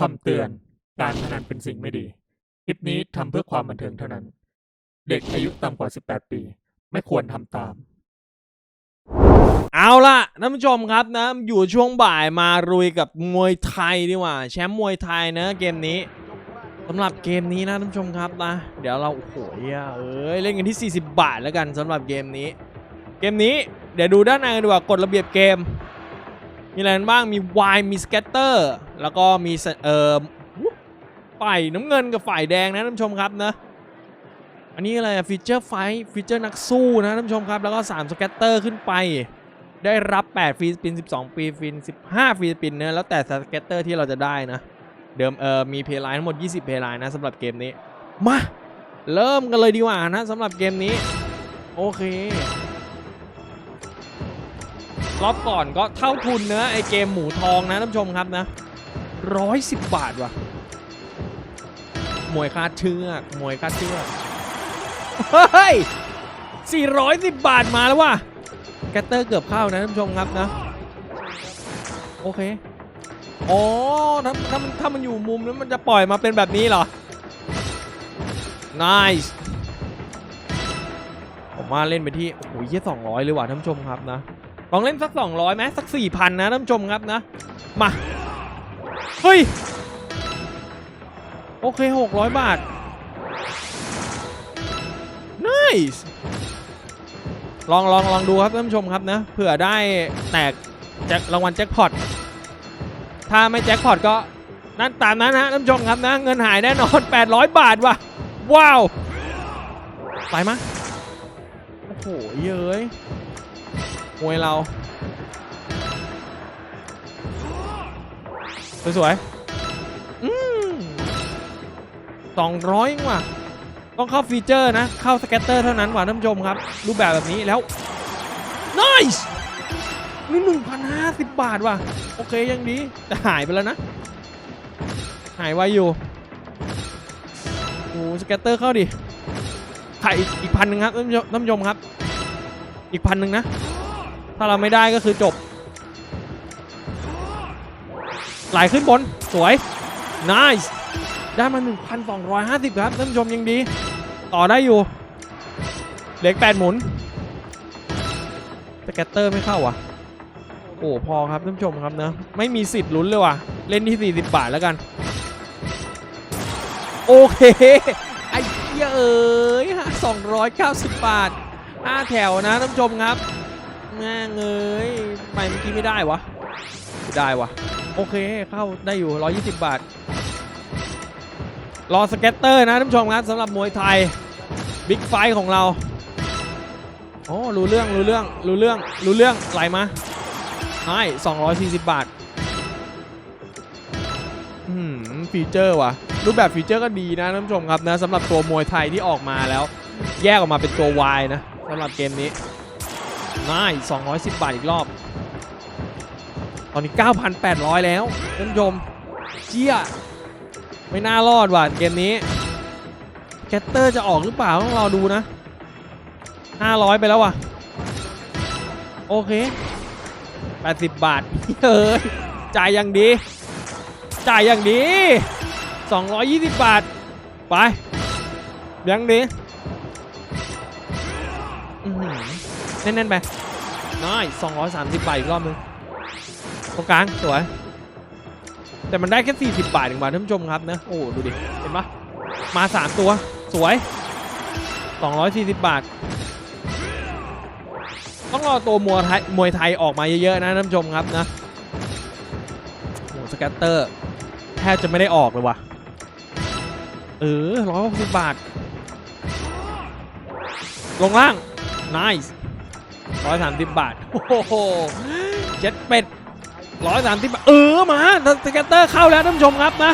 คำเตือน การพนันเป็นสิ่งไม่ดี คลิปนี้ทำเพื่อความบันเทิงเท่านั้น เด็กอายุต่ำกว่า 18 ปี ไม่ควรทำตาม เอาล่ะท่านผู้ชมครับนะ อยู่ช่วงบ่ายมารุยกับมวยไทยดีกว่า แชมป์มวยไทยนะ เกมนี้สำหรับเกมนี้นะท่านผู้ชมครับนะ เดี๋ยวเราโอ้โหเอ้ยเล่นกันที่ 40 บาทแล้วกันสำหรับเกมนี้ เกมนี้เดี๋ยวดูด้านในกันดีกว่ากฎระเบียบเกม มีอะไรบ้างมีวายมีสเก็ตเตอร์ แล้วก็มีสเอ่อฝ่ายน้ำเงินกับฝ่ายแดงนะท่านผู้ชมครับนะอันนี้อะไรฟีเจอร์ไฟฟีเจอร์นักสู้นะท่านผู้ชมครับ แล้วก็ 3สเก็ตเตอร์ขึ้นไป ได้รับ 8 ฟรีสปิน 12 ฟรีสปิน 15 ฟรีสปินเนะแล้วแต่สเก็ตเตอร์ที่เราจะได้นะ เดิมเออมีเพลย์ไลน์ทั้งหมด 20 เพลย์ไลน์นะสำหรับเกมนี้ มา เริ่มกันเลยดีกว่านะสำหรับเกมนี้ โอเค รอบก่อนก็เท่าทุนเนะไอเกมหมูทองนะท่านผู้ชมครับนะ 110 บาทว่ะ มวยคาดเชือกมวยคาดเชือกเฮ้ย410 บาทมาแล้วว่ะแกตเตอร์เกือบเข้านะท่านผู้ชมครับนะ โอเค อ๋อ ถ้าถ้ามันถ้ามันอยู่มุมแล้วมันจะปล่อยมาเป็นแบบนี้เหรอ nice ผมว่าเล่นไปที่ โอ้โหเยี่ยสองร้อยเลยว่ะท่านผู้ชมครับนะ ลองเล่นสัก 200ไหมสัก 4,000 นะท่านผู้ชมครับนะ มา เฮ้ย โอเค 600 บาท nice ลองลองลองดูครับท่านผู้ชมครับนะเผื่อได้แตกแจ็ครางวัลแจ็คพอตถ้าไม่แจ็คพอตก็นั่นตามนั้นฮะท่านผู้ชมครับนะ เงินหายแน่นอน 800 บาทว่ะ ว้าว ไปมะโอ้โหเย้ยมวยเรา สวยๆสองร้อยว่ะต้องเข้าฟีเจอร์นะ เข้าสเก็ตเตอร์เท่านั้นว่ะท่านผู้ชมครับ รูปแบบแบบนี้แล้ว nice นี่หนึ่งพันห้าสิบบาทว่ะ โอเคยังดีแต่หายไปแล้วนะ หายไวอยู่โอ้สเก็ตเตอร์เข้าดิถ่ายอีกพันหนึ่งครับท่านผู้ชมครับ อีกพันหนึ่งนะ ถ้าเราไม่ได้ก็คือจบ ไหลขึ้นบนสวย nice ได้มา 1,250 ครับท่านผู้ชมยังดี ต่อได้อยู่ เหล็ก8หมุนสแกตเตอร์ไม่เข้าว่ะโอ้พอครับท่านผู้ชมครับเนะไม่มีสิทธิ์ลุ้นเลยว่ะ เล่นที่ 40 บาทแล้วกัน โอเค ไอ้เหี้ยเอ้ย290 บาท5แถวนะท่านผู้ชมครับแม่งเอ้ยไมเมื่อกี้ไม่ได้วะ ได้วะ โอเคเข้าได้อยู่ 120 บาท รอสเก็ตเตอร์นะท่านผู้ชมครับสำหรับมวยไทยบิ๊กไฟของเราโอ้รู้เรื่องรู้เรื่องรู้เรื่องรู้เรื่องไหลมาใช่240 บาทอืมฟีเจอร์ว่ะรูปแบบฟีเจอร์ก็ดีนะท่านผู้ชมครับนะสำหรับตัวมวยไทยที่ออกมาแล้ว แยกออกมาเป็นตัว Y นะสำหรับเกมนี้ง่าย210 บาทอีกรอบ อนนี้ 9,800 แล้วท่านผู้ชมเจี๊ยไม่น่ารอดว่ะเกมนี้แคตเตอร์จะออกหรือเปล่าต้องรอดูนะ 500 ไปแล้วว่ะ โอเค 80 บาทเฮ้ยจ่ายอย่างดี จ่ายอย่างดี 220 บาท ไปยังดีแน่นๆไปน้อย230 บาทอีกรอบนึง ตรงกลางสวย แต่มันได้แค่ 40 บาทเองบาทท่านผู้ชมครับนะโอ้ดูดิ เห็นปะมา 3 ตัวสวย 240 บาท ต้องรอตัวมวยไทยมวยไทยออกมาเยอะๆนะท่านผู้ชมครับนะโอ้สแกตเตอร์แทบจะไม่ได้ออกเลยว่ะเออ160บาท ลงล่าง nice 130บาท โอ้โห เจ็ดเป็ด ร้อยสามสิบเออมาสเกตเตอร์เข้าแล้วท่านผู้ชมครับนะ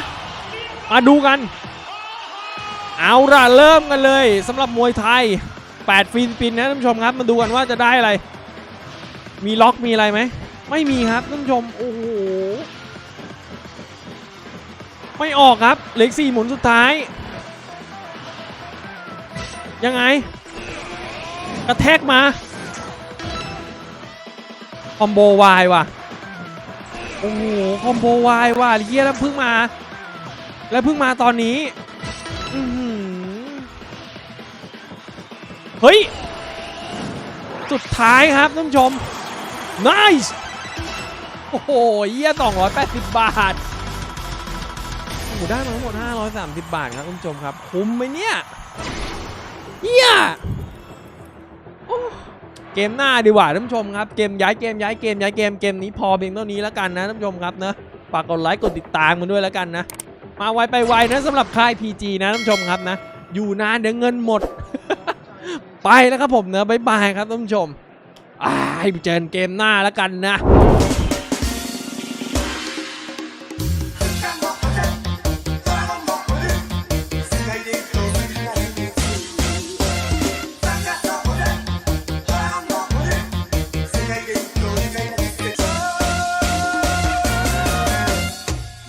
มาดูกัน เอาล่ะเริ่มกันเลยสำหรับมวยไทย 8 ฟินปินนะท่านผู้ชมครับ มาดูกันว่าจะได้อะไร มีล็อกมีอะไรไหม ไม่มีครับท่านผู้ชม โอ้โห ไม่ออกครับ เหลืออกสี่หมุนสุดท้าย ยังไง กระแทกมา คอมโบวายว่ะ โอ้โหคอมโบวายว่ะเฮียแล้วเพิ่งมา แล้วเพิ่งมาตอนนี้เฮ้ย สุดท้ายครับท่านผู้ชม nice โอ้โหเยี่ย280 บาทโอ้ได้มาทั้งหมด 530 บาทครับท่านผู้ชมครับ คุ้มไหมเนี่ยเยี่ยโอ้ เกมหน้าดีกว่าท่านผู้ชมครับ เกมย้ายเกมย้ายเกมย้ายเกมเกมนี้พอเพียงเท่านี้แล้วกันนะท่านผู้ชมครับนะฝากกดไลค์กดติดตามกันด้วยแล้วกันนะ มาไวไปไวนะสำหรับค่าย PG นะท่านผู้ชมครับนะ อยู่นานเดี๋ยวเงินหมด ไปแล้วครับผมเนะบายบายครับท่านผู้ชมอ่าให้ไปเจอเกมหน้าแล้วกันนะ